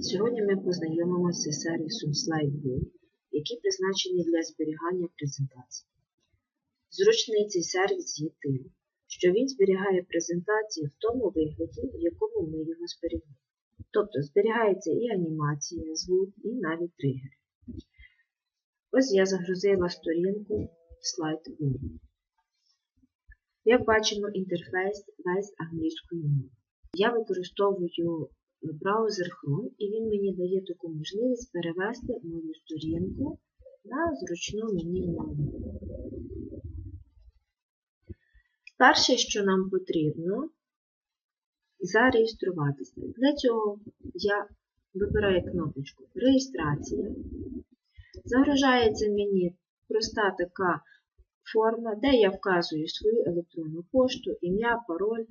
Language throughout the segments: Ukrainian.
Сьогодні ми познайомимося з сервісом SlideView, який призначений для зберігання презентацій. Зручний цей сервіс є тим, що він зберігає презентації в тому вигляді, в якому ми його зберігли. Тобто зберігається і анімація, звук, і навіть тригери. Ось я загрузила сторінку SlideView. Як бачимо, інтерфейс весь англійською мовою. Я використовую браузер Chrome, і він мені дає таку можливість перевести мою сторінку на зручну мені мову. Перше, що нам потрібно, зареєструватися. Для цього я вибираю кнопочку Реєстрація. Загружається мені проста така форма, де я вказую свою електронну пошту, ім'я, пароль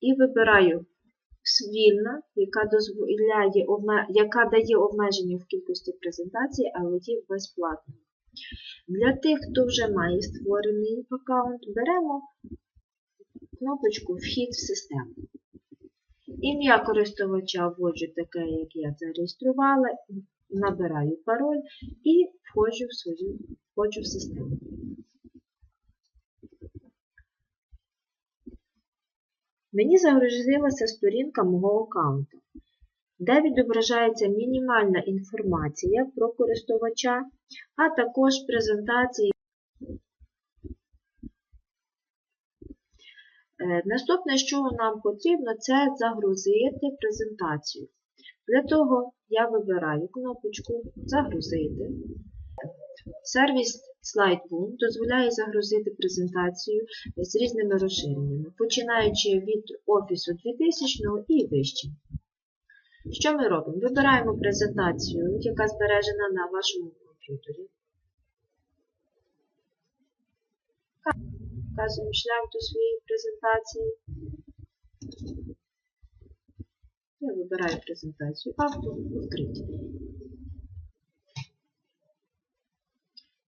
і вибираю вільна, яка дозволяє, яка дає обмеження в кількості презентацій, але є безплатно. Для тих, хто вже має створений аккаунт, беремо кнопочку Вхід в систему. Ім'я користувача вводжу таке, як я зареєструвала, набираю пароль і входжу в свою входжу в систему. Мені загрузилася сторінка мого аккаунту, де відображається мінімальна інформація про користувача, а також презентації. Наступне, що нам потрібно, це загрузити презентацію. Для того я вибираю кнопочку Загрузити. Сервіс SlideBoom дозволяє загрузити презентацію з різними розширеннями, починаючи від Офісу 2000 і вище. Що ми робимо? Вибираємо презентацію, яка збережена на вашому комп'ютері. Вказуємо шлях до своєї презентації. Я вибираю презентацію авто, відкриті.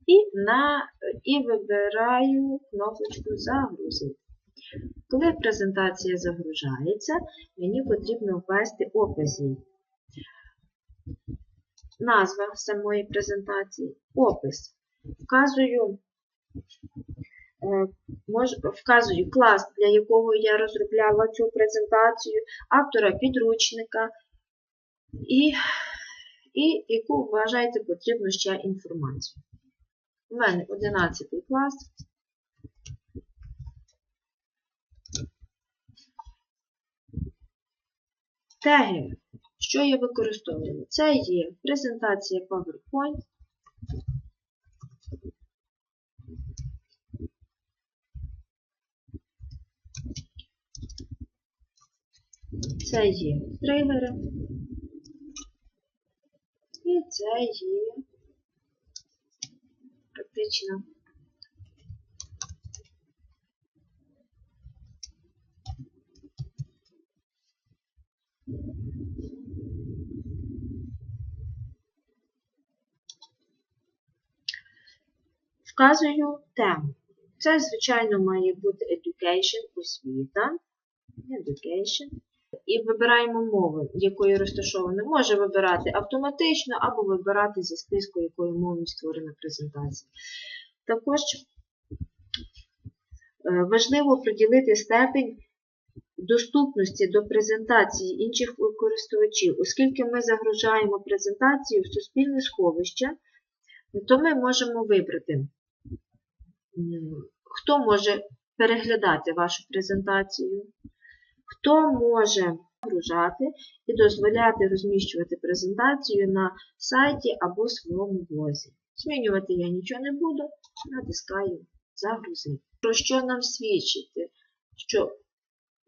І, на, і вибираю кнопочку Загрузити. Коли презентація загружається, мені потрібно ввести опис її. Назва самої презентації, опис. Вказую, мож, вказую клас, для якого я розробляла цю презентацію, автора підручника і, і яку вважаєте потрібно ще інформацію. У мене 11 клас. Теги, що я використовую? Це є презентація PowerPoint. Це є тригери. І це є практично. Вказую тему. Це, звичайно, має бути education, освіта. Education. І вибираємо мову, якою розташовано. Може вибирати автоматично або вибирати зі списку, якою мовою створена презентація. Також важливо приділити степень доступності до презентації інших користувачів, оскільки ми загружаємо презентацію в суспільне сховище, то ми можемо вибрати, хто може переглядати вашу презентацію, хто може загружати і дозволяти розміщувати презентацію на сайті або своєму блозі. Змінювати я нічого не буду, натискаю Загрузити. Про що нам свідчити, що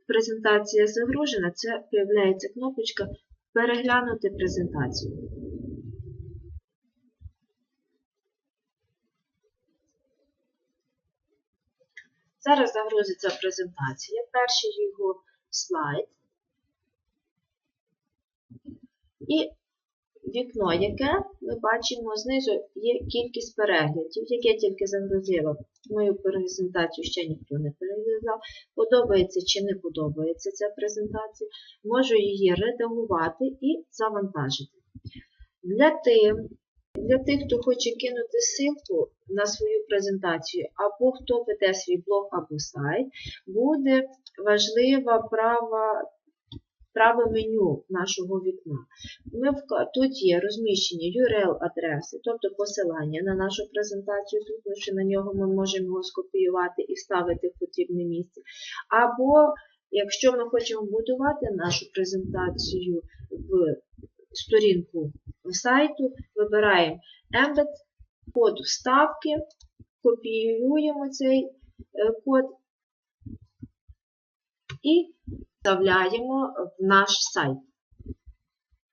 презентація загружена, це з'являється кнопочка Переглянути презентацію. Зараз загрузиться презентація. Перший його слайд. І вікно, яке ми бачимо знизу є кількість переглядів, яке тільки загрузила. Мою презентацію ще ніхто не переглядав. Подобається чи не подобається ця презентація. Можу її редагувати і завантажити. Для тих, для тих, хто хоче кинути ссылку на свою презентацію, або хто веде свій блог або сайт, буде важлива права праве меню нашого вікна. Ми вка- Тут є розміщені URL-адреси, тобто посилання на нашу презентацію, клікнувши на нього, ми можемо його скопіювати і вставити в потрібне місце. Або, якщо ми хочемо будувати нашу презентацію в сторінку сайту, вибираємо Embed, код вставки, копіюємо цей е, код і вставляємо в наш сайт.